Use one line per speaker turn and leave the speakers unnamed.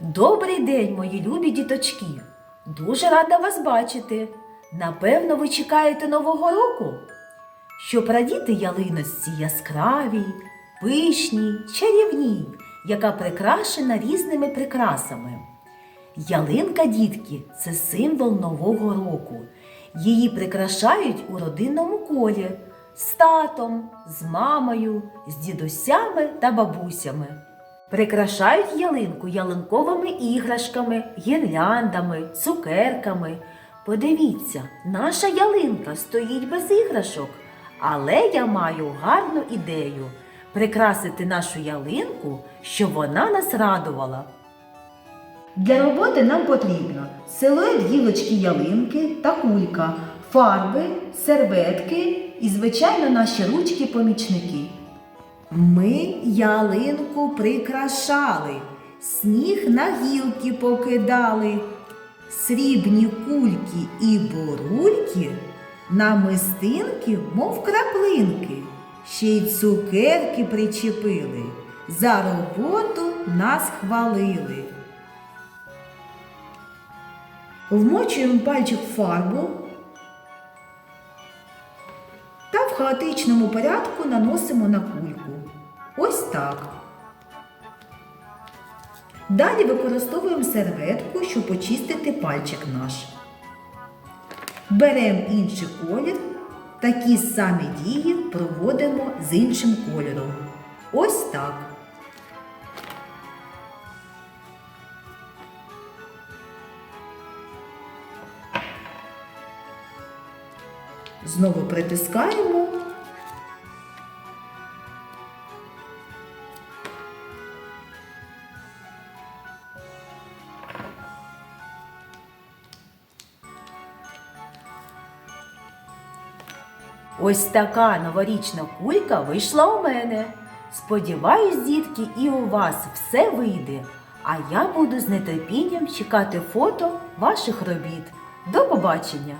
Добрий день, мої любі діточки! Дуже рада вас бачити. Напевно, ви чекаєте Нового року, щоб радіти ялиності яскравій, пишній, чарівній, яка прикрашена різними прикрасами. Ялинка, дітки, це символ Нового року. Її прикрашають у родинному колі з татом, з мамою, з дідусями та бабусями. Прикрашають ялинку ялинковими іграшками, гірляндами, цукерками. Подивіться, наша ялинка стоїть без іграшок, але я маю гарну ідею прикрасити нашу ялинку, щоб вона нас радувала. Для роботи нам потрібно силует гілочки ялинки та кулька, фарби, серветки і, звичайно, наші ручки-помічники. Ми ялинку прикрашали, сніг на гілки покидали, срібні кульки і бурульки, намистинки, мов краплинки, ще й цукерки причепили, за роботу нас хвалили. Вмочуємо пальчик в фарбу та в хаотичному порядку наносимо на кульку. Ось так. Далі використовуємо серветку, щоб очистити пальчик наш. Беремо інший колір, такі самі дії проводимо з іншим кольором. Ось так. Знову притискаємо. Ось така новорічна кулька вийшла у мене. Сподіваюсь, дітки, і у вас все вийде. А я буду з нетерпінням чекати фото ваших робіт. До побачення!